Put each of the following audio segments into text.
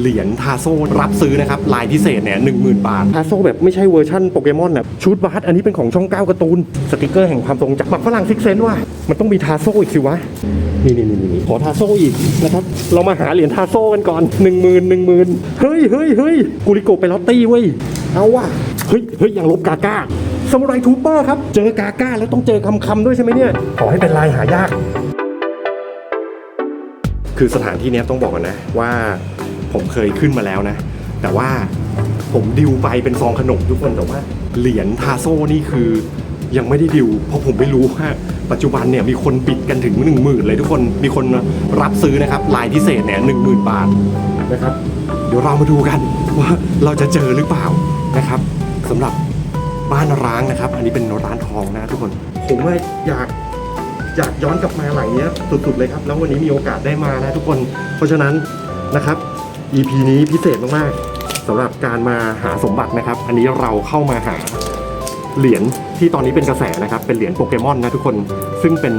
เหรียญทาโซรับซื้อนะครับลายพิเศษเนี่ยหนึ่งหมื่นบาททาโซแบบไม่ใช่เวอร์ชั่นโปเกมอนนะชุดบัสอันนี้เป็นของช่องเก้าการ์ตูนสติกเกอร์แห่งความทรงจำบักฝรั่งซิกเซนว่ะมันต้องมีทาโซอีกสิวะนี่นี่นี่นี่ขอทาโซอีกนะครับเรามาหาเหรียญทาโซกันก่อนหนึ่งหมื่นหนึ่งหมื่นเฮ้ยเฮ้ยเฮ้ยกูริโกไปลอตตี้เว้ยเอาว่ะเฮ้ยเฮ้ยยังลบกาก้าสมุไรทูเปอร์ครับเจอกาก้าแล้วต้องเจอคำคำด้วยใช่ไหมเนี่ยขอให้เป็นลายหายาก คือสถานที่นี้ต้องบอกก่อนนะว่า ผมเคยขึ้นมาแล้วนะ แต่ว่าผมดิวไปเป็นซองขนมทุกคนแต่ว่าเหรียญทาโซ่นี่คือยังไม่ได้ดิว เพราะผมไม่รู้ว่าปัจจุบันเนี่ยมีคนปิดกันถึง 1 0,000 เลยทุกคนมีคนรับซื้อนะครับลายพิเศษเนี่ยหนึ่งหมื่นบาทนะครับ เดี๋ยวเรามาดูกันว่าเราจะเจอหรือเปล่านะครับสำหรับบ้านร้างนะครับ อันนี้เป็นร้านทองนะทุกคน ผมว่าอยากอยากย้อนกลับมาหลังเนี้ยสุดๆเลยครับ แล้ววันนี้มีโอกาสได้มานะทุกคน เพราะฉะนั้นนะครับ EP นี้พิเศษมากๆสำหรับการมาหาสมบัตินะครับ อันนี้เราเข้ามาหาเหรียญที่ตอนนี้เป็นกระแสนะครับ เป็นเหรียญโปเกมอนนะทุกคนซึ่งเป็น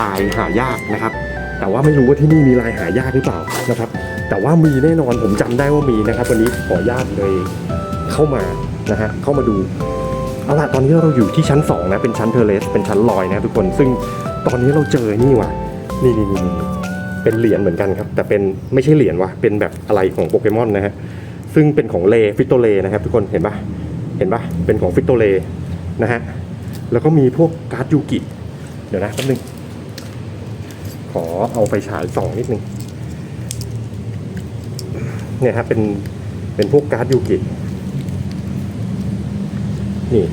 ลายหายากนะครับ แต่ว่าไม่รู้ว่าที่นี่มีลายหายากหรือเปล่านะครับ แต่ว่ามีแน่นอนผมจำได้ว่ามีนะครับ วันนี้ขออนุญาตเลยเข้ามานะฮะเข้ามาดูเอาล่ะตอนนี้เราอยู่ที่ชั้น2นะเป็นชั้นเทเลสเป็นชั้นลอยนะทุกคน ซึ่งตอนนี้เราเจอนี่ว่ะนี่นี่นี่นี่ เป็นเหรียญเหมือนกันครับ แต่เป็นไม่ใช่เหรียญว่ะเป็นแบบอะไรของโปเกมอนนะฮะซึ่งเป็นของเลฟิโตเลนะครับ ทุกคนเห็นปะเห็นปะเป็นของฟิโตเลนะฮะแล้วก็มีพวกการ์ดยูกิ เดี๋ยวนะแป๊บนึง ขอเอาไปฉายส่องนิดนึงเนี่ยครับเป็นเป็นพวกการ์ดยูกินี่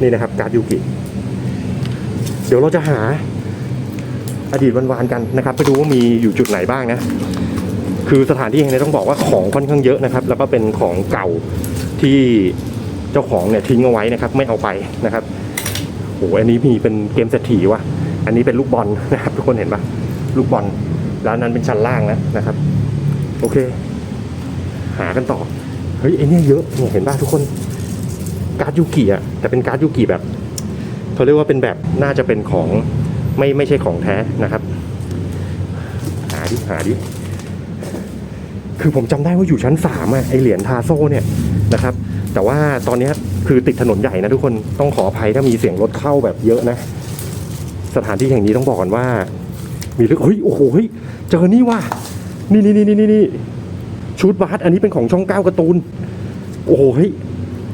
นี่นะครับการ์ดยูกิ เดี๋ยวเราจะหา อดีตวันวานๆกันนะครับไปดูว่ามีอยู่จุดไหนบ้างนะ คือสถานที่แห่งนี้ต้องบอกว่าของค่อนข้างเยอะนะครับ แล้วก็เป็นของเก่าที่เจ้าของเนี่ยทิ้งเอาไว้นะครับ ไม่เอาไปนะครับโอ้โหอันนี้มีเป็นเกมเศรษฐีว่ะ อันนี้เป็นลูกบอลนะครับทุกคนเห็นปะลูกบอลแล้วนนั้นเป็นชั้นล่างนะนะครับ โอเค หากันต่อเฮ้ยไอเนี่ยเยอะเนี่ยเห็นป่ะทุกคนการ์ดยูกิอะแต่เป็นการ์ดยูกิแบบเขาเรียกว่าเป็นแบบน่าจะเป็นของ ไม่ไม่ใช่ของแท้นะครับ หาดิหาดิคือผมจำได้ว่าอยู่ชั้นสามอะไอเหรียญทาโซ่เนี่ยนะครับ แต่ว่าตอนนี้คือติดถนนใหญ่นะทุกคนต้องขออภัยถ้ามีเสียงรถเข้าแบบเยอะนะ สถานที่แห่งนี้ต้องบอกก่อนว่า มีเรื่องเฮ้ยโอ้โหเฮ้ยเจอนี่ว่ะนี่นี่นี่นี่นี่ชุดบาสอันนี้เป็นของช่องเก้าการ์ตูน โอ้โหเฮ้ย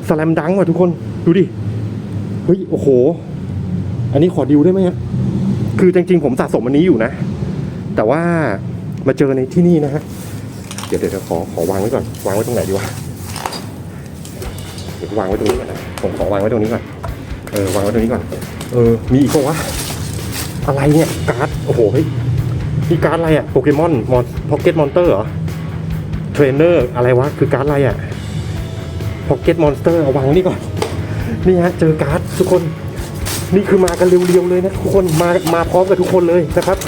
สแลมดังว่ะทุกคนดูดิเฮ้ยโอ้โห อันนี้ขอดิวได้ไหมฮะ คือจริงๆผมสะสมอันนี้อยู่นะ แต่ว่ามาเจอในที่นี่นะฮะ เดี๋ยวเดี๋ยวขอขอวางไว้ก่อน วางไว้ตรงไหนดีวะเดี๋ยววางไว้ตรงนี้ก่อนนะผมขอวางไว้ตรงนี้ก่อน เออวางไว้ตรงนี้ก่อน เออ มีอีกปะวะ อะไรเนี่ย การ์ด โอ้โหเฮ้ยนี่การ์ดอะไรอะโปเกมอนมอนพ็อกเก็ตมอนเตอร์เหรอ เทรนเนอร์อะไรวะ คือการ์ดอะไรอะพ็อกเก็ตมอนสเตอร์เอาวางไว้นี่ก่อน นี่ฮะ เจอการ์ดทุกคน นี่คือมากันเร็วๆเลยนะทุกคนมามาพร้อมกับทุกคนเลยนะครับ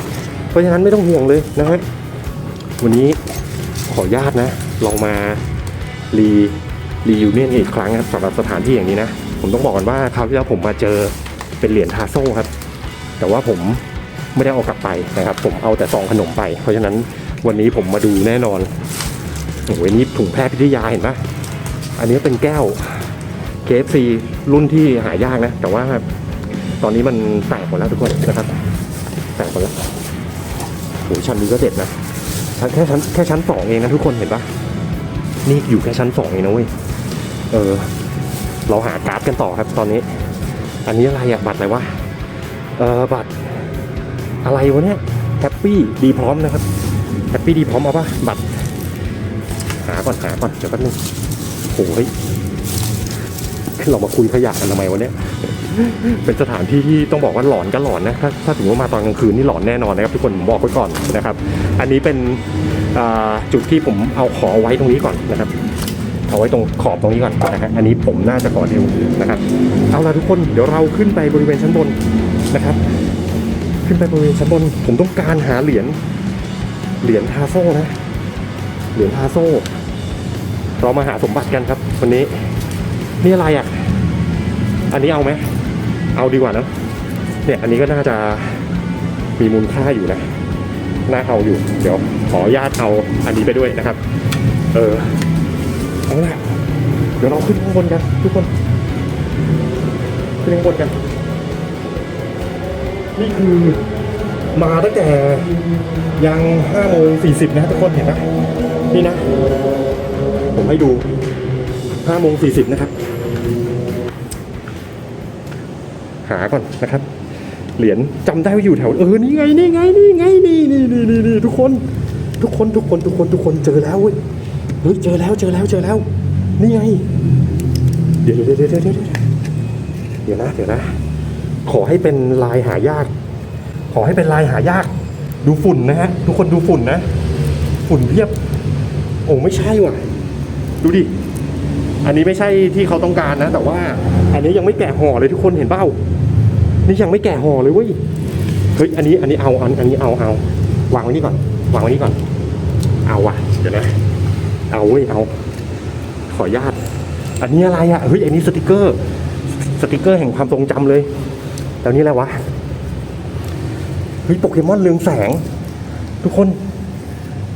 เพราะฉะนั้นไม่ต้องห่วงเลยนะฮะวันนี้ขออนุญาตนะลองมารีรียูเนี่ยอีกครั้งครับสำหรับสถานที่อย่างนี้นะ ผมต้องบอกก่อนว่าคราวที่แล้วผมมาเจอเป็นเหรียญทาโซ่ครับ แต่ว่าผมไม่ได้เอากลับไปนะครับ ผมเอาแต่ซองขนมไป เพราะฉะนั้นวันนี้ผมมาดูแน่นอนโอ้โหนี่ถุงแพทย์พิทยาเห็นปะอันนี้เป็นแก้ว KFC รุ่นที่หายากนะ แต่ว่า ตอนนี้มันแตกหมดแล้วทุกคนนะครับแตกหมดแล้วโอ้ชั้นนี้ก็เด็ดนะชั้นแค่ชั้นแค่ชั้นสองเองนะทุกคนเห็นปะนี่อยู่แค่ชั้นสองเองนะเว้ยเออ เราหาการ์ดกันต่อครับตอนนี้ อันนี้อะไรอะบัตรอะไรวะเออบัตรอะไรวะเนี่ยแฮปปี้ดีพร้อมนะครับแฮปปี้ดีพร้อมเอาปะบัตรหาก่อนหาก่อนเดี๋ยวแป๊บนึงโอ้ย เรามาคุยขยะกันทำไมวะเนี่ยเป็นสถานที่ที่ต้องบอกว่าหลอนก็หลอนนะถ้าถ้าถึงว่ามาตอนกลางคืนนี่หลอนแน่นอนนะครับทุกคนผมบอกไว้ก่อนนะครับ อันนี้เป็นจุดที่ผมเอาขอไว้ตรงนี้ก่อนนะครับเอาไว้ตรงขอบตรงนี้ก่อนนะฮะอันนี้ผมน่าจะขอเดียวนะครับเอาละทุกคนเดี๋ยวเราขึ้นไปบริเวณชั้นบนนะครับ ขึ้นไปบริเวณชั้นบน ผมต้องการหาเหรียญเหรียญทาโซ่นะเหรียญทาโซ่ เรามาหาสมบัติกันครับวันนี้ นี่อะไรอะ อันนี้เอาไหม เอาดีกว่านะเนี่ยอันนี้ก็น่าจะมีมูลค่าอยู่นะ น่าเอาอยู่ เดี๋ยวขอญาตเอาอันนี้ไปด้วยนะครับ เออ เอาละเดี๋ยวเราขึ้นข้างบนกันทุกคน ขึ้นข้างบนกัน นี่คือมาตั้งแต่ยังห้าโมงสี่สิบนะทุกคนเห็นไหมนี่นะ ผมให้ดู ห้าโมงสี่สิบนะครับ หาก่อนนะครับ เหรียญจำได้ว่าอยู่แถว เออ นี่ไง นี่ไง นี่ไง นี่นี่นี่นี่นี่ทุกคน ทุกคน ทุกคน ทุกคน ทุกคนเจอแล้วเว้ย เฮ้ย เจอแล้ว เจอแล้ว เจอแล้ว นี่ไง เดี๋ยวเดี๋ยวเดี๋ยวเดี๋ยวเดี๋ยวเดี๋ยวนะ เดี๋ยวนะ ขอให้เป็นลายหายาก ขอให้เป็นลายหายาก ดูฝุ่นนะฮะ ทุกคนดูฝุ่นนะ ฝุ่นเพียบ โอ้ ไม่ใช่ว่ะ ดูดิ อันนี้ไม่ใช่ที่เขาต้องการนะ แต่ว่า อันนี้ยังไม่แกะห่อเลยทุกคนเห็นเปล่านี่ยังไม่แกะห่อเลยเว้ยเฮ้ยอันนี้อันนี้เอาอันอันนี้เอาเอาวางไว้นี่ก่อน วางไว้นี่ก่อน เอาว่ะเดี๋ยวนะเอาเว้ยเอา ขออนุญาตอันนี้อะไรอะเฮ้ยอันนี้สติกเกอร์ สติกเกอร์แห่งความทรงจำเลยแล้วนี่อะไรวะเฮ้ยโปเกมอนเรืองแสง ทุกคน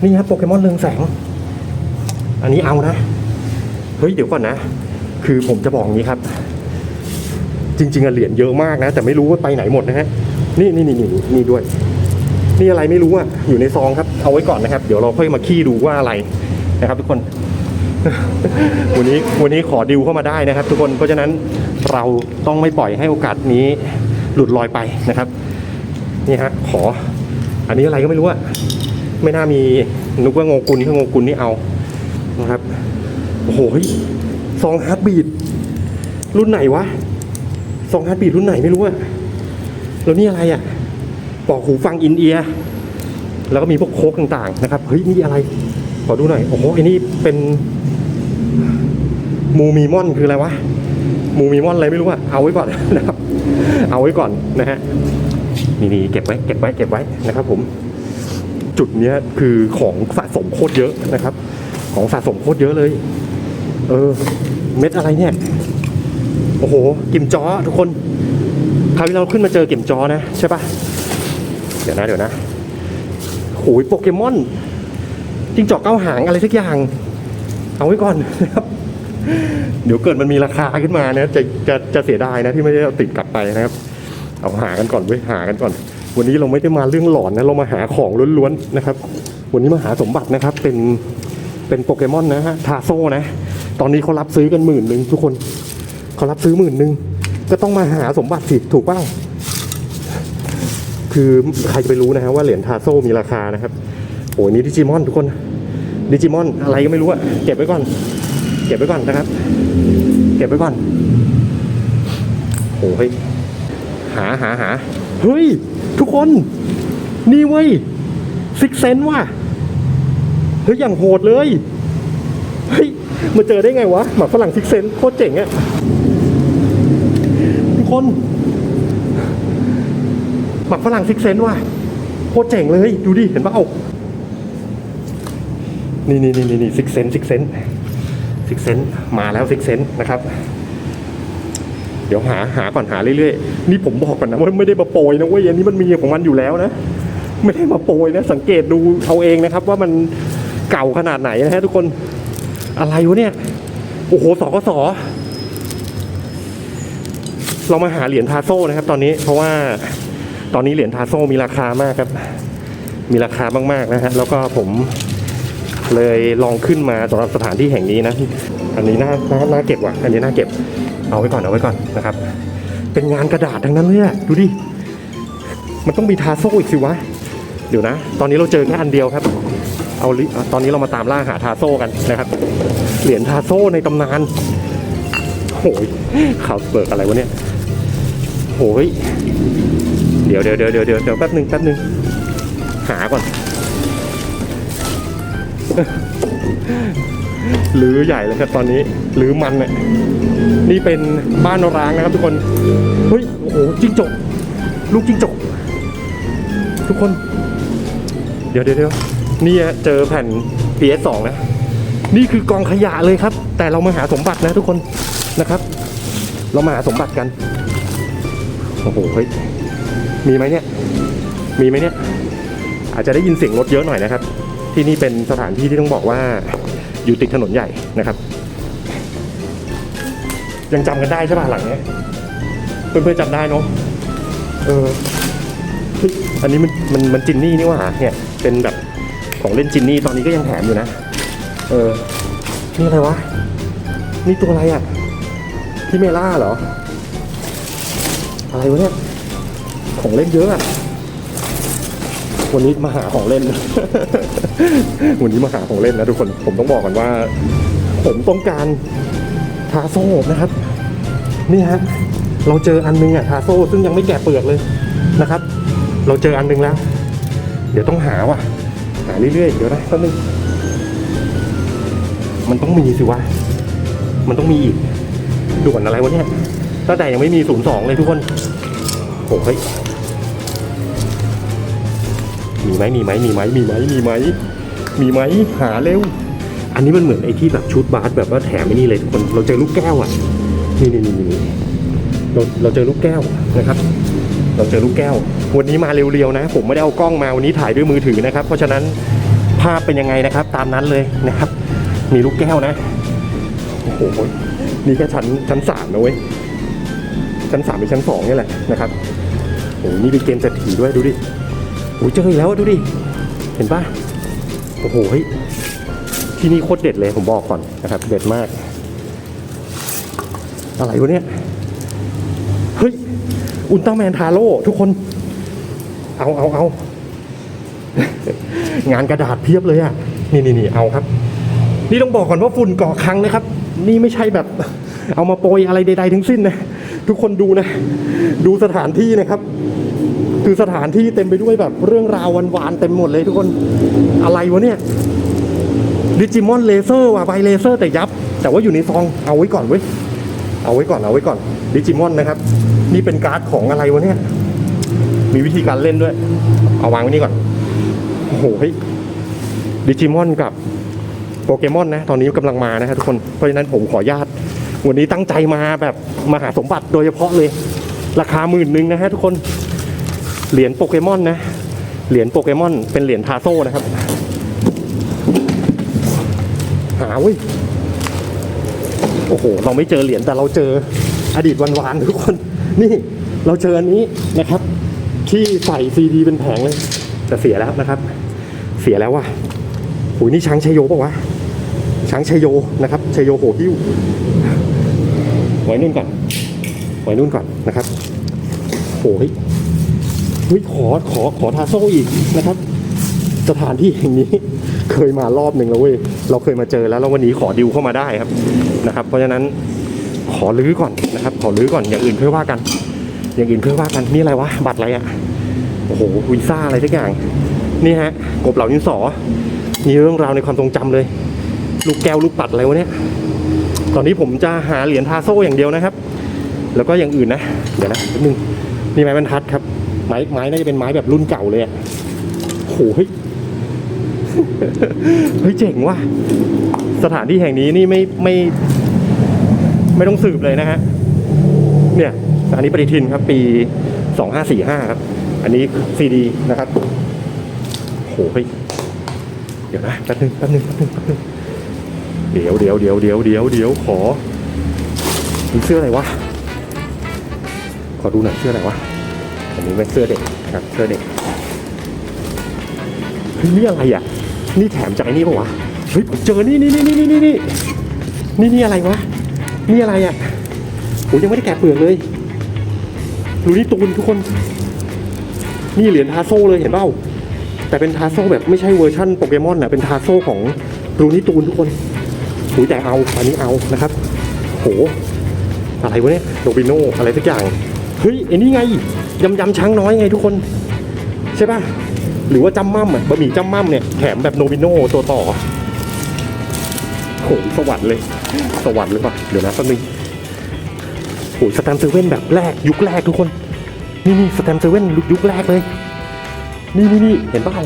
นี่ครับโปเกมอนเรืองแสง อันนี้เอานะ เฮ้ยเดี๋ยวก่อนนะ คือผมจะบอกงนี้ครับ จริงๆอะเหรียญเยอะมากนะ แต่ไม่รู้ว่าไปไหนหมดนะฮะนี่นี่นี่นี่นี่ด้วย นี่อะไรไม่รู้อะอยู่ในซองครับ เอาไว้ก่อนนะครับ เดี๋ยวเราค่อยมาขี้ดูว่าอะไรนะครับ ทุกคน วันนี้วันนี้ขอดิวเข้ามาได้นะครับ ทุกคนเพราะฉะนั้นเราต้องไม่ปล่อยให้โอกาสนี้หลุดลอยไปนะครับ นี่ฮะขอ อันนี้อะไรก็ไม่รู้อะไม่น่ามีนึกว่าโงกุลถ้าโงกุลนี่เอานะครับ โอ้โหเฮ้ยซองฮาร์ดบีดรุ่นไหนวะซองฮาร์ดบีดรุ่นไหนไม่รู้อะแล้วนี่อะไรอะปอกหูฟังอินเอียร์แล้วก็มีพวกโค้กต่างๆนะครับ เฮ้ย นี่อะไร ขอดูหน่อย โอ้โหไอ้นี่เป็นมูมีมอนคืออะไรวะ มูมีมอนอะไรไม่รู้อะเอาไว้ก่อนนะครับ เอาไว้ก่อนนะฮะ นี่นี่เก็บไว้ เก็บไว้ เก็บไว้นะครับ ผม จุดเนี้ยคือของสะสมโคตรเยอะนะครับ ของสะสมโคตรเยอะเลย เออ เม็ดอะไรเนี่ย โอ้โห กิมจอทุกคน คราวที่เราขึ้นมาเจอกิมจอนะ ใช่ปะเดี๋ยวนะ เดี๋ยวนะโอ้ยโปเกมอนจิงจอกเก้าหางอะไรสักอย่าง เอาไว้ก่อนนะครับ เดี๋ยวเกิดมันมีราคาขึ้นมานะจะจะจะเสียดายนะที่ไม่ได้เอาติดกลับไปนะครับ เอาหากันก่อนเว้ยหากันก่อน วันนี้เราไม่ได้มาเรื่องหลอนนะเรามาหาของล้วนๆนะครับ วันนี้มาหาสมบัตินะครับ เป็นเป็นโปเกมอนนะฮะทาโซนะ ตอนนี้เขารับซื้อกันหมื่นหนึ่งทุกคนเขารับซื้อหมื่นหนึ่งก็ต้องมาหาสมบัติสิถูกเปล่าคือใครจะไปรู้นะฮะว่าเหรียญทาโซมีราคานะครับโอ้ยนี่ดิจิมอนทุกคนดิจิมอนอะไรก็ไม่รู้อะเก็บไว้ก่อน เก็บไว้ก่อนนะครับ เก็บไว้ก่อนโอ้ยหาหาหาเฮ้ย ทุกคน นี่เว้ยซิกเซนว่ะเฮ้ยอย่างโหดเลย เฮ้ย มาเจอได้ไงวะ หมาฝรั่งซิกเซนโคตรเจ๋งอะทุกคน หมักฝรั่งซิกเซนว่ะโคตรเจ๋งเลย ดูดิเห็นปะเอานี่นี่นี่นี่ซิกเซนซิกเซนซิกเซนมาแล้วซิกเซนนะครับ เดี๋ยวหาหาก่อนหาเรื่อยๆ นี่ผมบอกก่อนนะว่าไม่ได้มาโปรยนะเว้ยอันนี้มันมีของมันอยู่แล้วนะ ไม่ได้มาโปรยนะ สังเกตดูเอาเองนะครับ ว่ามันเก่าขนาดไหนนะฮะทุกคน อะไรวะเนี่ย โอ้โหสกสเรามาหาเหรียญทาโซ่นะครับ ตอนนี้เพราะว่าตอนนี้เหรียญทาโซ่มีราคามากครับ มีราคามากๆนะฮะแล้วก็ผมเลยลองขึ้นมาสำหรับสถานที่แห่งนี้นะ อันนี้น่าน่าน่าเก็บว่ะ อันนี้น่าเก็บ เอาไว้ก่อนเอาไว้ก่อนนะครับ เป็นงานกระดาษทั้งนั้นเลยอะดูดิ มันต้องมีทาโซ่อีกสิวะ เดี๋ยวนะ ตอนนี้เราเจอแค่อันเดียวครับ เอาลิเอาตอนนี้เรามาตามล่าหาทาโซ่กันนะครับ เหรียญทาโซ่ในตำนานโอ้ยข่าวเบิกอะไรวะเนี่ยโอ้ยเดี๋ยวเดี๋ยวเดี๋ยวเดี๋ยวเดี๋ยวแป๊บหนึ่งแป๊บหนึ่งหาก่อนหรือใหญ่เลยครับตอนนี้หรือมันเนี่ยนี่เป็นบ้านร้างนะครับทุกคนเฮ้ยโอ้โหจิ้งจกลูกจิ้งจกทุกคน เดี๋ยวเดี๋ยวเดี๋ยวนี่เจอแผ่น PS2 นะ นี่คือกองขยะเลยครับ แต่เรามาหาสมบัตินะทุกคนนะครับ เรามาหาสมบัติกันโอ้โหเฮ้ยมีไหมเนี่ย มีไหมเนี่ย อาจจะได้ยินเสียงรถเยอะหน่อยนะครับ ที่นี่เป็นสถานที่ที่ต้องบอกว่าอยู่ติดถนนใหญ่นะครับ ยังจำกันได้ใช่ป่ะหลังเนี้ยเพื่อนๆจำได้เนาะเอออันนี้มันมันมันจินนี่นี่หว่าเนี่ยเป็นแบบของเล่นจินนี่ตอนนี้ก็ยังแถมอยู่นะ เออ นี่อะไรวะ นี่ตัวอะไรอะพี่เมล่าเหรอ อะไรวะเนี่ย ของเล่นเยอะอะ วันนี้มาหาของเล่น วันนี้มาหาของเล่นนะทุกคน ผมต้องบอกก่อนว่า ผมต้องการทาโซ่นะครับ นี่ฮะ เราเจออันนึงอะทาโซ่ซึ่งยังไม่แกะเปลือกเลยนะครับ เราเจออันนึงแล้ว เดี๋ยวต้องหาว่ะ หาเรื่อยๆ เดี๋ยวนะแป๊บนึง มันต้องมีสิวะ มันต้องมีอีก ด่วนอะไรวะเนี่ยตั้งแต่ยังไม่มีศูนย์สองเลยทุกคนโอ้ยมีไหมมีไหมมีไหมมีไหมมีไหมมีไหมหาเร็ว อันนี้มันเหมือนไอ้ที่แบบชุดบาสแบบว่าแถมไอ้นี่เลยทุกคน เราเจอลูกแก้วอะ นี่นี่นี่นี่เราเราเจอลูกแก้วนะครับ เราเจอลูกแก้ว วันนี้มาเร็วๆนะ ผมไม่ได้เอากล้องมาวันนี้ถ่ายด้วยมือถือนะครับ เพราะฉะนั้นภาพเป็นยังไงนะครับ ตามนั้นเลยนะครับ มีลูกแก้วนะ โอ้โห นี่แค่ชั้นชั้นสามนะเว้ย ชั้นสามเป็นชั้นสองนี่แหละนะครับ โอ้โห นี่เป็นเกมเศรษฐีด้วยดูดิโอ้ยเจออีกแล้วดูดิ เห็นปะโอ้โห ที่นี่โคตรเด็ดเลยผมบอกก่อนนะครับ เด็ดมาก อะไรวะเนี่ย เฮ้ย อุลตร้าแมนทาโร่ทุกคน เอาเอาเอางานกระดาษเพียบเลยอะ นี่นี่นี่เอาครับ นี่ต้องบอกก่อนว่าฝุ่นก่อครั้งนะครับ นี่ไม่ใช่แบบ เอามาโปรยอะไรใดๆทั้งสิ้นนะทุกคนดูนะ ดูสถานที่นะครับ คือสถานที่เต็มไปด้วยแบบเรื่องราวหวานๆเต็มหมดเลยทุกคนอะไรวะเนี่ยดิจิมอนเลเซอร์ว่ะใบเลเซอร์แต่ยับ แต่ว่าอยู่ในซองเอาไว้ก่อนเว้ยเอาไว้ก่อนเอาไว้ก่อนดิจิมอนนะครับ นี่เป็นการ์ดของอะไรวะเนี่ยมีวิธีการเล่นด้วย เอาวางไว้นี่ก่อนโอ้โหดิจิมอนกับ โปเกมอนนะ ตอนนี้กำลังมานะครับทุกคน เพราะฉะนั้นผมขออนุญาต วันนี้ตั้งใจมาแบบมาหาสมบัติโดยเฉพาะเลย ราคาหมื่นหนึ่งนะฮะทุกคน เหรียญโปเกมอนนะ เหรียญโปเกมอนเป็นเหรียญทาโซ่นะครับ หาเว้ย โอ้โห เราไม่เจอเหรียญแต่เราเจออดีตวันวานทุกคน นี่เราเจออันนี้นะครับ ที่ใส่ซีดีเป็นแผงเลยแต่เสียแล้วนะครับ เสียแล้วว่ะโอ้ยนี่ช้างชัยโยปะวะ ช้างชัยโยนะครับชัยโยโหหิ้วไว้นู่นก่อนไว้นู่นก่อนนะครับโอ้ยเฮ้ยขอขอขอทาโซ่อีกนะครับ สถานที่แห่งนี้เคยมารอบหนึ่งแล้วเว้ยเราเคยมาเจอแล้วแล้ววันนี้ขอดิวเข้ามาได้ครับนะครับ เพราะฉะนั้นขอรื้อก่อนนะครับ ขอรื้อก่อนอย่างอื่นค่อยว่ากัน อย่างอื่นค่อยว่ากันนี่อะไรวะบัตรอะไรอะโอ้โหวีซ่าอะไรทุกอย่างนี่ฮะกบเหล่าดินสอมีเรื่องราวในความทรงจำเลย ลูกแก้วลูกปัดอะไรวะเนี่ย ตอนนี้ผมจะหาเหรียญทาโซ่อย่างเดียวนะครับ แล้วก็อย่างอื่นนะ เดี๋ยวนะแป๊บนึงนี่ไม้บรรทัดครับ ไม้ไม้น่าจะเป็นไม้แบบรุ่นเก่าเลยอะโอ้โหเฮ้ยเฮ้ยเจ๋งว่ะ สถานที่แห่งนี้นี่ไม่ไม่ไม่ต้องสืบเลยนะฮะ เนี่ย อันนี้ปฏิทินครับปี2545ครับ อันนี้ซีดีนะครับโอ้โหเฮ้ยเดี๋ยวนะแป๊บนึงแป๊บนึงแป๊บนึงแป๊บนึง เดี๋ยวเดี๋ยวเดี๋ยวเดี๋ยวเดี๋ยวเดี๋ยวขอมีเสื้ออะไรวะ ขอดูหน่อยเสื้ออะไรวะ อันนี้เป็นเสื้อเด็กนะครับเสื้อเด็กเฮ้ยนี่อะไรอะ นี่แถมจากไอ้นี่ปะวะ เฮ้ยผมเจอ นี่นี่นี่นี่นี่นี่นี่นี่นี่อะไรวะ นี่อะไรอะโอ้ยังไม่ได้แกะเปลือกเลยดูนี่ตูนทุกคน นี่เหรียญทาโซ่เลยเห็นเปล่าแต่เป็นทาโซ่แบบไม่ใช่เวอร์ชั่นโปเกมอนนะเป็นทาโซ่ของรูนิตูนทุกคน หูยแต่เอาอันนี้เอานะครับ โห อะไรวะเนี่ยโดบิโนอะไรสักอย่าง เฮ้ยไอ้นี่ไงยำยำช้างน้อยไงทุกคน ใช่ป่ะ หรือว่าจำมั่มอะบะหมี่จำมั่มเนี่ยแถมแบบโนบิโนตัวต่อโหสวรรค์เลย สวรรค์เลยป่ะเดี๋ยวนะแป๊บนึงโหสแตมเซเว่นแบบแรกยุคแรกทุกคน นี่นี่สแตมเซเว่นยุคแรกเลย นี่นี่นี่เห็นเปล่า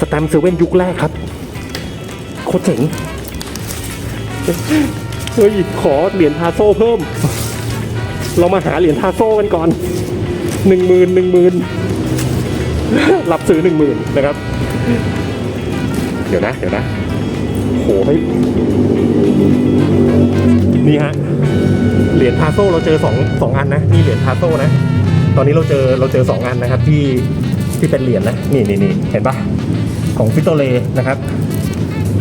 สแตมเซเว่นยุคแรกครับโคตรเจ๋ง เฮ้ย ขอเหรียญทาโซ่เพิ่ม เรามาหาเหรียญทาโซ่กันก่อนหนึ่งหมื่นหนึ่งหมื่นรับซื้อหนึ่งหมื่นนะครับ เดี๋ยวนะ เดี๋ยวนะโหเฮ้ยนี่ฮะ เหรียญพาโซเราเจอสองสองอันนะ นี่เหรียญพาโซนะ ตอนนี้เราเจอเราเจอสองอันนะครับที่ที่เป็นเหรียญนะ นี่นี่นี่เห็นปะของฟิโตเลนะครับ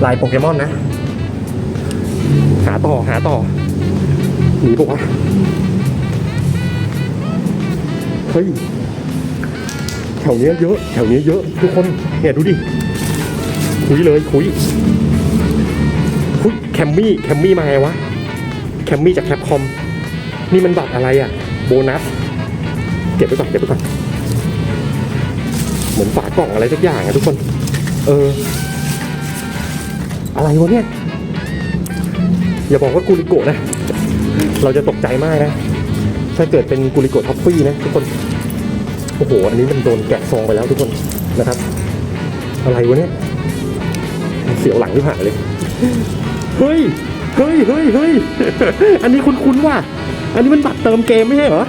ลายโปเกมอนนะ หาต่อหาต่อหนีปะวะเฮ้ยแถวเนี้ยเยอะแถวเนี้ยเยอะ ทุกคนเนี่ยดูดิคุยเลยคุยคุยแคมมี่แคมมี่มาไงวะแคมมี่จากแคปคอมนี่มันบัตรอะไรอะ่ะ โบนัส เก็บไว้ก่อนเก็บไว้ก่อนเหมือนฝากล่องอะไรสักอย่างอะทุกคน เออ อะไรวะเนี่ย อย่าบอกว่ากูริโกะนะ เราจะตกใจมากนะ ถ้าเกิดเป็นกูริโกะท็อฟฟี่นะทุกคน โอ้โห อันนี้มันโดนแกะซองไปแล้วทุกคนนะครับ อะไรวะเนี่ย เสียวหลังที่ผ่านเลย เฮ้ย เฮ้ย เฮ้ย เฮ้ย อันนี้คุ้นๆว่ะ อันนี้มันบัตรเติมเกมไม่ใช่เหรอ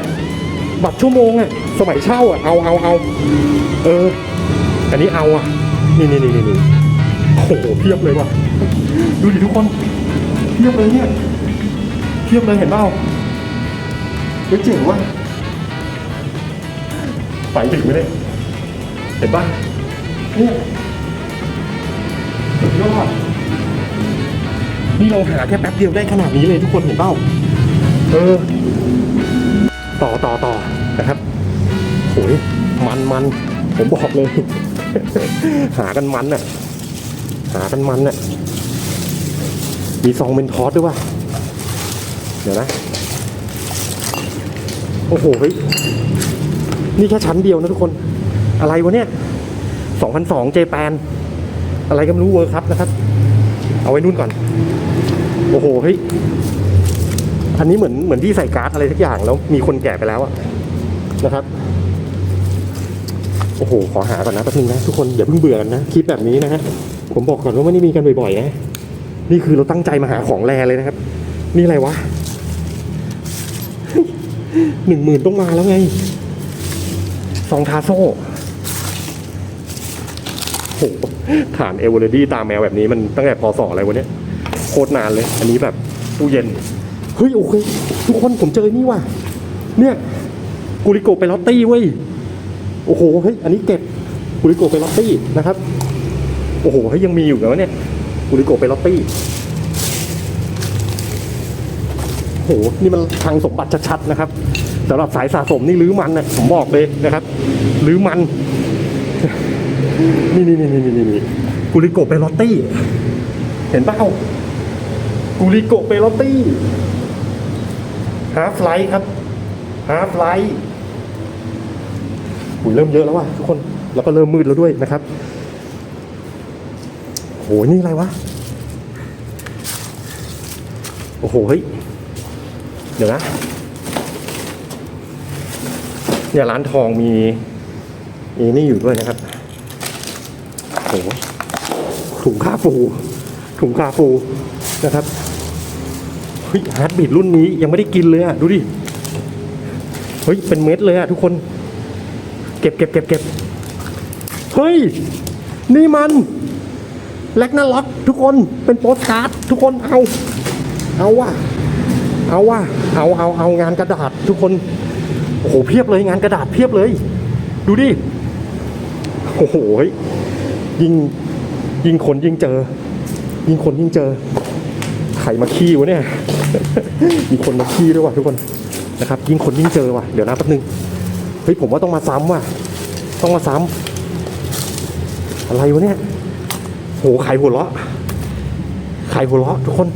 บัตรชั่วโมงอะสมัยเช่าอะเอาเอาเอาเออ อันนี้เอาอะนี่นี่นี่นี่นี่โอ้โหเพียบเลยว่ะ ดูดิทุกคน เพียบเลยเนี่ยเพียบเลยเห็นเปล่าเฮ้ยเจ๋งว่ะไปถึงไหมเนี่ยเห็นป่ะเนี่ยสุดยอดนี่เราหาแค่แป๊บเดียวได้ขนาดนี้เลยทุกคนเห็นเปล่าเออ ต่อต่อต่อนะครับโหยมันมันผมบอกเลย หากันมันน่ะหากันมันน่ะ มีซองเป็นทอสด้วยว่ะ เดี๋ยวนะ โอ้โหเฮ้ยนี่แค่ชั้นเดียวนะทุกคน อะไรวะเนี่ย2002เจแปน อะไรก็ไม่รู้เวอร์ครับนะครับ เอาไว้นู่นก่อน โอ้โหเฮ้ยอันนี้เหมือนเหมือนที่ใส่การ์ดอะไรสักอย่างแล้วมีคนแก่ไปแล้วอะนะครับ โอ้โห ขอหาก่อนนะแป๊บนึงนะ ทุกคนอย่าเพิ่งเบื่อนนะคลิปแบบนี้นะฮะผมบอกก่อนว่าไม่ได้มีกันบ่อยๆนะ นี่คือเราตั้งใจมาหาของแรเลยนะครับ นี่อะไรวะหนึ่งหมื่นต้องมาแล้วไงซองทาโซ่โหฐานเอเวอร์ดี้ตาแมวแบบนี้มันตั้งแต่พศอะไรวะเนี่ยโคตรนานเลย อันนี้แบบตู้เย็น เฮ้ย โอเค ทุกคนผมเจอนี่ว่ะ เนี่ยกูริโกเปลอตตี้เว้ย โอ้โห เฮ้ย อันนี้เก็บกูริโกเปลอตตี้นะครับ โอ้โห เฮ้ย ยังมีอยู่แล้วเนี่ย กูริโกเปลอตตี้โห นี่มันทางสมบัติชัดๆนะครับสำหรับสายสะสมนี่ลื้อมันนะผมบอกเลยนะครับลื้อมัน นี่นี่นี่นี่นี่นี่กูริโกเปลอตตี้ เห็นเปล่ากูริโกเปลอตตี้ฮาร์ฟไลท์ครับฮาร์ฟไลท์หุยเริ่มเยอะแล้วว่ะทุกคน แล้วก็เริ่มมืดแล้วด้วยนะครับ หนี่อะไรวะ โอ้โหเฮ้ย เดี๋ยวนะเนี่ยร้านทองมีมีนี่อยู่ด้วยนะครับโอ้โหถุงคาฟู ถุงคาฟูนะครับเฮ้ยฮาร์ดบีดรุ่นนี้ยังไม่ได้กินเลยอะดูดิเฮ้ยเป็นเม็ดเลยอะทุกคน เก็บเก็บเก็บเก็บเฮ้ย นี่มัน แลกนาล็อกทุกคนเป็นโปสการ์ดทุกคนเอา เอาว่ะเอาว่ะเอาเอาเอางานกระดาษทุกคนโอ้โหเพียบเลยงานกระดาษเพียบเลย ดูดิโอ้โหยิงยิงคนยิงเจอ ยิงคนยิงเจอใครมาขี้วะเนี่ยมีคนมาขี้ด้วยว่ะทุกคนนะครับ ยิงคนยิ่งเจอว่ะเดี๋ยวนะแป๊บนึงเฮ้ยผมว่าต้องมาซ้ำว่ะต้องมาซ้ำอะไรวะเนี่ย โหไข่หัวเราะไข่หัวเราะทุกคน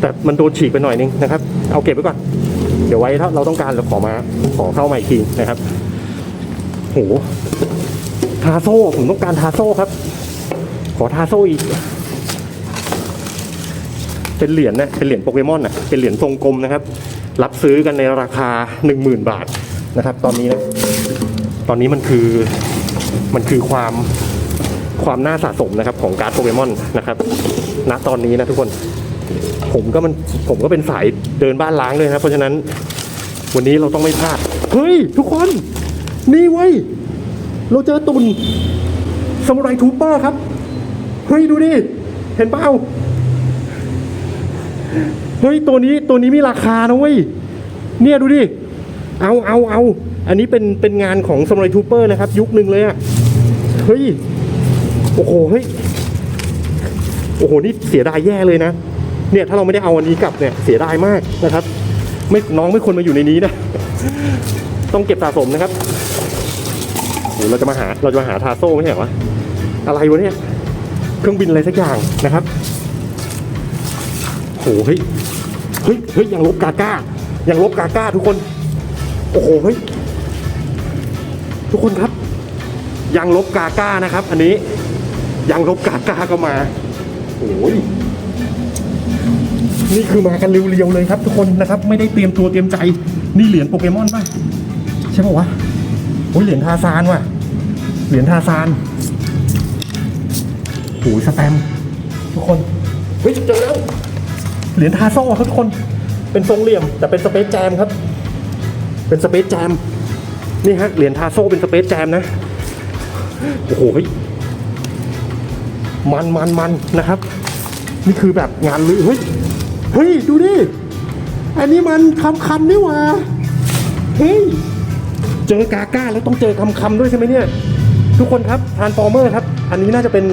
แต่มันโดนฉีกไปหน่อยนึงนะครับ เอาเก็บไว้ก่อน เดี๋ยวไว้ถ้าเราต้องการเราขอมาขอเข้ามาอีกทีนะครับโหทาโซ่ผมต้องการทาโซ่ครับ ขอทาโซ่อีกเป็นเหรียญนะเป็นเหรียญโปเกมอนอะเป็นเหรียญทรงกลมนะครับ รับซื้อกันในราคา 10,000 บาทนะครับ ตอนนี้นะ ตอนนี้มันคือ มันคือความ ความน่าสะสมนะครับของการ์ดโปเกมอนนะครับณตอนนี้นะทุกคน ผมก็มันผมก็เป็นสายเดินบ้านล้างด้วยนะเพราะฉะนั้นวันนี้เราต้องไม่พลาด เฮ้ย ทุกคน นี่เว้ย เราเจอตุนสมุไรทูเปอร์ครับ เฮ้ย ดูดิ เห็นเปล่าเฮ้ย ตัวนี้ตัวนี้มีราคานะเว้ย เนี่ยดูดิ เอาเอาเอา อันนี้เป็นเป็นงานของสมุไรทูเปอร์นะครับ ยุคหนึ่งเลยอะเฮ้ย อ้โหเฮ้ยโอ้โหนี่เสียดายแย่เลยนะเนี่ยถ้าเราไม่ได้เอาอันนี้กลับเนี่ยเสียดายมากนะครับ ไม่น้องไม่ควรมาอยู่ในนี้นะต้องเก็บสะสมนะครับเราจะมาหาเราจะมาหาทาโซ่ไม่ใช่เหรอวะอะไรวะเนี่ยเครื่องบินอะไรสักอย่างนะครับโหเฮ้ยเฮ้ยเฮ้ยยังลบกาก้ายังลบกาก้าทุกคน โอ้โหเฮ้ยทุกคนครับยังลบกาก้านะครับ อันนี้ ยังลบกาก้าก็มาโอ้ยนี่คือมากันเรียวๆเลยครับ ทุกคนนะครับ ไม่ได้เตรียมตัวเตรียมใจ นี่เหรียญโปเกมอนป่ะ ใช่ป่าวะโอ้ยเหรียญทาซานว่ะ เหรียญทาซานโอ้ยสแตมป์ทุกคน เฮ้ยเจอแล้ว เหรียญทาโซ่ครับทุกคน เป็นทรงเหลี่ยม แต่เป็นสเปซแจมครับ เป็นสเปซแจม นี่ฮะ เหรียญทาโซ่เป็นสเปซแจมนะ โอ้โหเฮ้ย มันมันมันนะครับ นี่คือแบบงานลือเฮ้ยเฮ้ยดูดิอันนี้มันคำคำนี่หว่าเฮ้ยเจอกาก้าแล้วต้องเจอคำคำด้วยใช่ไหมเนี่ย ทุกคนครับทานฟอร์เมอร์ครับ อันนี้น่าจะเป็น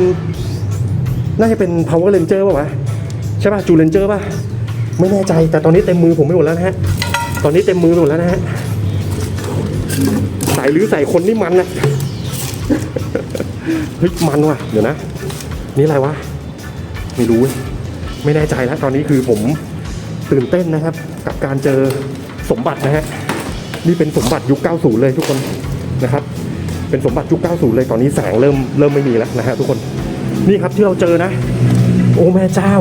น่าจะเป็น power ranger ป่าวะใช่ป่ะจูเลนเจอร์ป่ะไม่แน่ใจแต่ตอนนี้เต็มมือผมไม่หมดแล้วนะฮะตอนนี้เต็มมือไปหมดแล้วนะฮะสายหรือใส่คนนี่มันนะเฮ้ยมันว่ะเดี๋ยวนะ นี่อะไรวะ ไม่รู้ ไม่แน่ใจแล้วตอนนี้คือผมตื่นเต้นนะครับ กับการเจอสมบัตินะฮะ นี่เป็นสมบัติยุค 90 เลยทุกคนนะครับ เป็นสมบัติยุค 90 เลยตอนนี้แสงเริ่มเริ่มไม่มีแล้วนะฮะทุกคน นี่ครับที่เราเจอนะ โอ้แม่เจ้า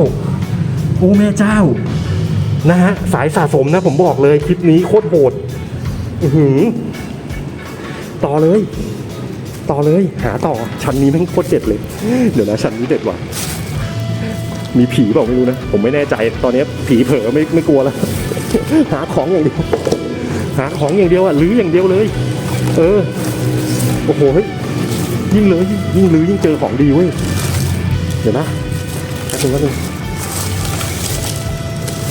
โอ้แม่เจ้า นะฮะสายสะสมนะผมบอกเลยคลิปนี้โคตรโหด อือหือ ต่อเลย ต่อเลยหาต่อชั้นนี้แม่งโคตรเด็ดเลย เดี๋ยวนะชั้นนี้เด็ดว่ะมีผีเปล่าไม่รู้นะ ผมไม่แน่ใจตอนนี้ผีเผลอไม่ไม่กลัวแล้ว หาของอย่างเดียวหาของอย่างเดียวอะลื้ออย่างเดียวเลย เออโอ้โหเฮ้ยยิ่งเลยยิ่งลื้อยิ่งเจอของดีเว้ยเดี๋ยวนะแป๊บนึงแป๊บนึง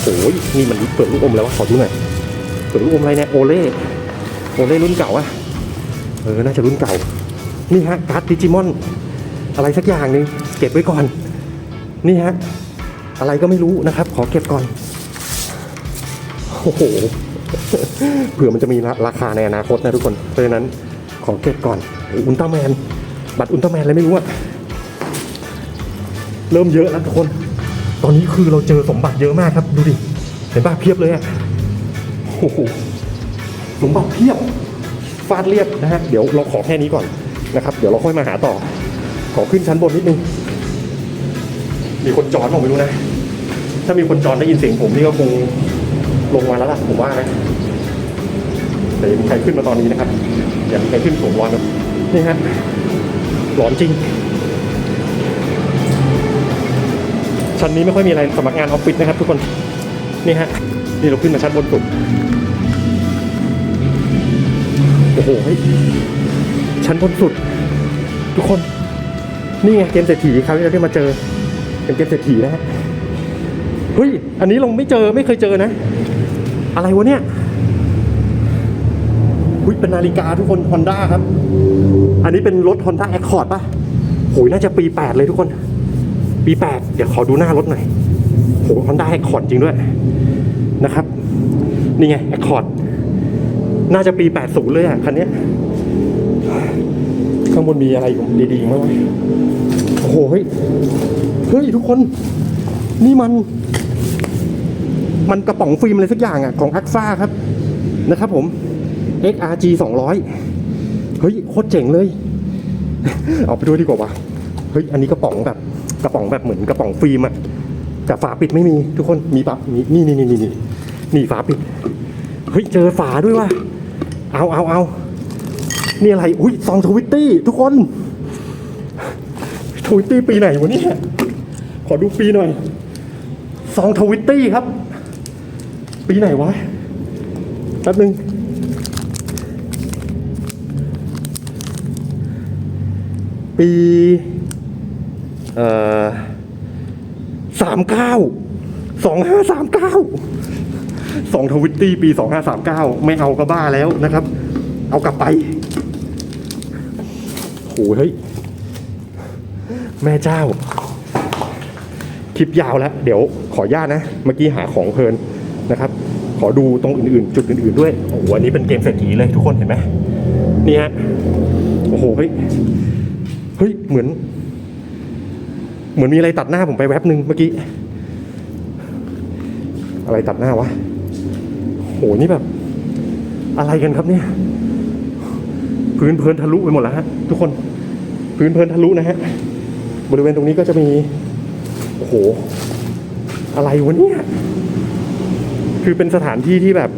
โอ้ยนี่มันเปิดลูกอมแล้ววะขอดูหน่อยเปิดลูกอมอะไรเนี่ยโอเล่โอเล่รุ่นเก่าอะเออน่าจะรุ่นเก่า นี่ฮะการ์ดดิจิมอน อะไรสักอย่างหนึ่งเก็บไว้ก่อน นี่ฮะ อะไรก็ไม่รู้นะครับ ขอเก็บก่อน โอ้โห เผื่อมันจะมีราคาในอนาคตนะทุกคน เพราะฉะนั้นขอเก็บก่อนอ้อุลตร้าแมน บัตรอุลตร้าแมนอะไรไม่รู้อะเริ่มเยอะแล้วทุกคน ตอนนี้คือเราเจอสมบัติเยอะมากครับ ดูดิ เห็นป่ะเพียบเลยอะโอ้โหสมบัติเพียบฟาดเรียบนะฮะ เดี๋ยวเราขอแค่นี้ก่อน นะครับ เดี๋ยวเราค่อยมาหาต่อ ขอขึ้นชั้นบนนิดนึง มีคนจอดผมไม่รู้นะ ถ้ามีคนจอดได้ยินเสียงผมนี่ก็คงลงมาแล้วล่ะผมว่านะแต่ยังมีใครขึ้นมาตอนนี้นะครับย่ามีใครขึ้นผมร้อนนะนี่ฮะร้อนจริง ชั้นนี้ไม่ค่อยมีอะไรสำนักงานออฟฟิศนะครับ ทุกคนนี่ฮะนี่เราขึ้นมาชั้นบนสุดโอ้โห ชั้นบนสุด ทุกคน นี่ไงเกมเศรษฐีคราวที่เราได้มาเจอ เป็นเกมเศรษฐีนะฮะเฮ้ย อันนี้เราไม่เจอไม่เคยเจอนะ อะไรวะเนี่ยหุ้ยเป็นนาฬิกาทุกคนฮอนด้าครับ อันนี้เป็นรถ Honda Accord ป่ะโหยน่าจะปี8เลยทุกคน ปี8เดี๋ยวขอดูหน้ารถหน่อยโห Honda Accord จริงด้วยนะครับ นี่ไง Accord น่าจะปี80เลยอะคันนี้ ข้างบนมีอะไรดีๆมั้งวะโอ้โหเฮ้ยเฮ้ยทุกคน นี่มัน มันกระป๋องฟิล์มอะไรสักอย่างอะของอักซ่าครับนะครับผม XRG 200 เฮ้ยโคตรเจ๋งเลย เอาไปด้วยดีกว่าวะเฮ้ยอันนี้กระป๋องแบบกระป๋องแบบเหมือนกระป๋องฟิล์มอะแต่ฝาปิดไม่มีทุกคนมีปะมีนี่นี่นี่นี่นี่นี่ฝาปิดเฮ้ยเจอฝาด้วยว่ะเอาเอาเอา นี่อะไร อุ้ยซองทวิตตี้ทุกคน ทวิตตี้ปีไหนวะเนี่ย ขอดูปีหน่อย ซองทวิตตี้ครับ ปีไหนวะ แป๊บนึง ปี เอ่อสามเก้าสองห้าสามเก้าสองทวิตตี้ปีสองห้าสามเก้าไม่เอาก็บ้าแล้วนะครับ เอากลับไป หเฮ้ย แม่เจ้า คลิปยาวแล้ว เดี๋ยวขออนุญาตนะ เมื่อกี้หาของเพลินนะครับ ขอดูตรงอื่นๆ จุดอื่นๆด้วย โอ้โห อันนี้เป็นเกมเศรษฐีเลยทุกคนเห็นไหมนี่ฮะ โอ้โห เฮ้ย เฮ้ย เหมือน เหมือนมีอะไรตัดหน้าผมไปแวบหนึ่งเมื่อกี้ อะไรตัดหน้าวะโห นี่แบบ อะไรกันครับเนี่ย พื้นเพลินทะลุไปหมดแล้วฮะทุกคน พื้นเพลินทะลุนะฮะ บริเวณตรงนี้ก็จะมี โอ้โห อะไรวะเนี่ย คือเป็นสถานที่ที่แบบ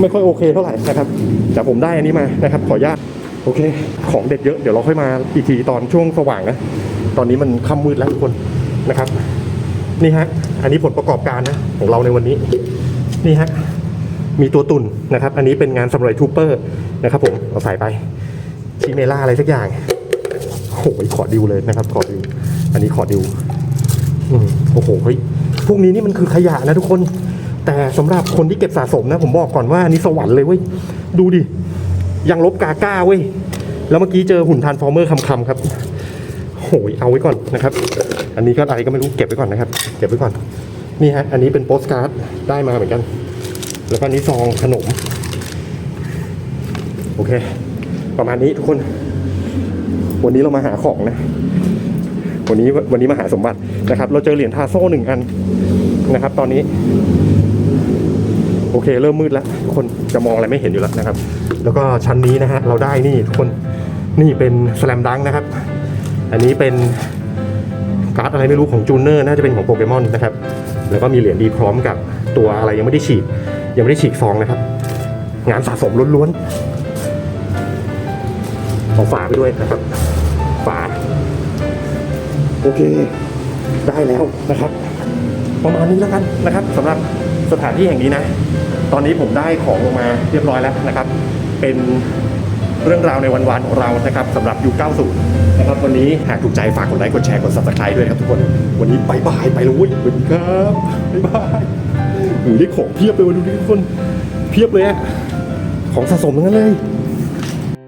ไม่ค่อยโอเคเท่าไหร่นะครับ แต่ผมได้อันนี้มานะครับ ขออนุญาต โอเค ของเด็ดเยอะ เดี๋ยวเราค่อยมาอีกทีตอนช่วงสว่างนะ ตอนนี้มันค่ำมืดแล้วทุกคนนะครับ นี่ฮะ อันนี้ผลประกอบการนะของเราในวันนี้ นี่ฮะ มีตัวตุ่นนะครับ อันนี้เป็นงานสำเร็จทูเปอร์นะครับ ผม เอาใส่ไป ชิเมล่าอะไรสักอย่างโอ้โหขอดิวเลยนะครับ ขอดิว อันนี้ขอดิวอืมโอ้โหเฮ้ยพวกนี้นี่มันคือขยะนะทุกคน แต่สำหรับคนที่เก็บสะสมนะ ผมบอกก่อนว่าอันนี้สวรรค์เลยเว้ย ดูดิ ยังลบกาก้าเว้ย แล้วเมื่อกี้เจอหุ่นทานฟอร์เมอร์คำๆครับโอ้ยเอาไว้ก่อนนะครับ อันนี้ก็อะไรก็ไม่รู้เก็บไว้ก่อนนะครับ เก็บไว้ก่อน นี่ฮะ อันนี้เป็นโปสการ์ดได้มาเหมือนกัน แล้วก็นนี้ซองขนม โอเค ประมาณนี้ทุกคน วันนี้เรามาหาของนะ วันนี้วันนี้มาหาสมบัตินะครับ เราเจอเหรียญทาโซ่หนึ่งอันนะครับ ตอนนี้ โอเค เริ่มมืดแล้วทุกคนจะมองอะไรไม่เห็นอยู่แล้วนะครับ แล้วก็ชั้นนี้นะฮะเราได้นี่ทุกคนนี่เป็นสแลมดังนะครับ อันนี้เป็นการ์ดอะไรไม่รู้ของจูเนอร์น่าจะเป็นของโปเกมอนนะครับ แล้วก็มีเหรียญดีพร้อมกับตัวอะไรยังไม่ได้ฉีกยังไม่ได้ฉีกซองนะครับ งานสะสมล้วนๆ เอาฝาไปด้วยนะครับ ฝา โอเค ได้แล้วนะครับ ประมาณนี้แล้วกันนะครับสำหรับสถานที่แห่งนี้นะ ตอนนี้ผมได้ของลงมาเรียบร้อยแล้วนะครับ เป็นเรื่องราวในวันๆของเรานะครับสำหรับยุค90 นะครับ วันนี้หากถูกใจฝากกดไลค์กดแชร์กด subscribe ด้วยครับทุกคน วันนี้บายบายไปแล้วเว้ยสวัสดีครับบายบายโอ้โหได้ของเพียบเลยวันนี้ทุกคนเพียบเลยอะของสะสมทั้งนั้นเลย